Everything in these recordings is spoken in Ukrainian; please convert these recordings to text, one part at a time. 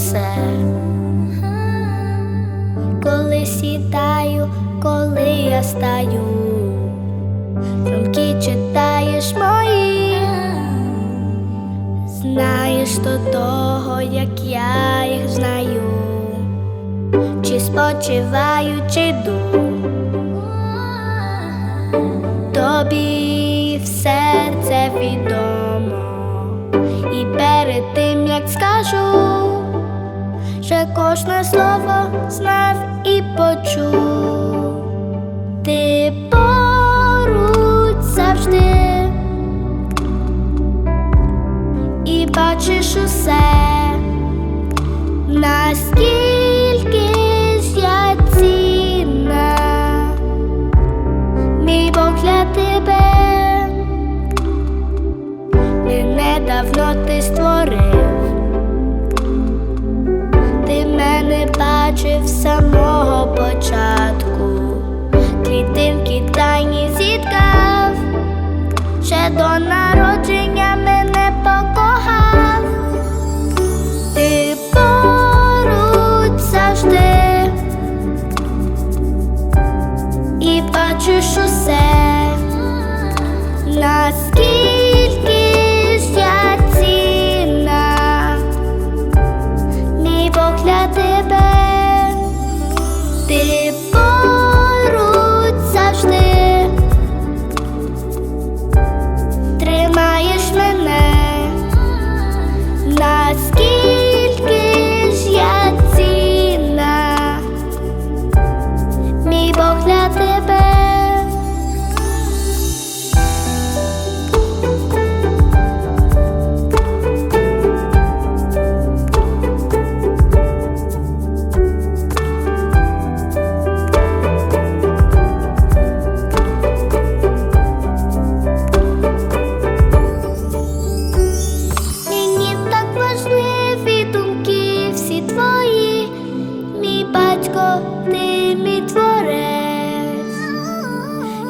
усе, коли сідаю, коли я стаю, думки читаєш мої, знаєш до того, як я їх знаю, чи спочиваю, чи йду. Тобі в серце відомо. Ще кожне слово знав і почув, ти поруч завжди. І бачиш усе, наскільки наскільки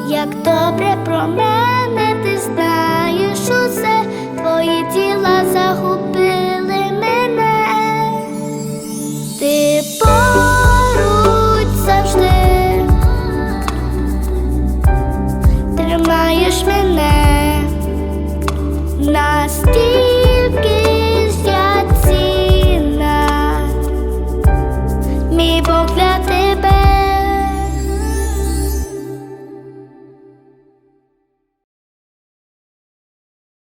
як добре про мене, ти знаєш усе, твої тіла загубили мене, ти поруч завжди, тримаєш мене на стіл.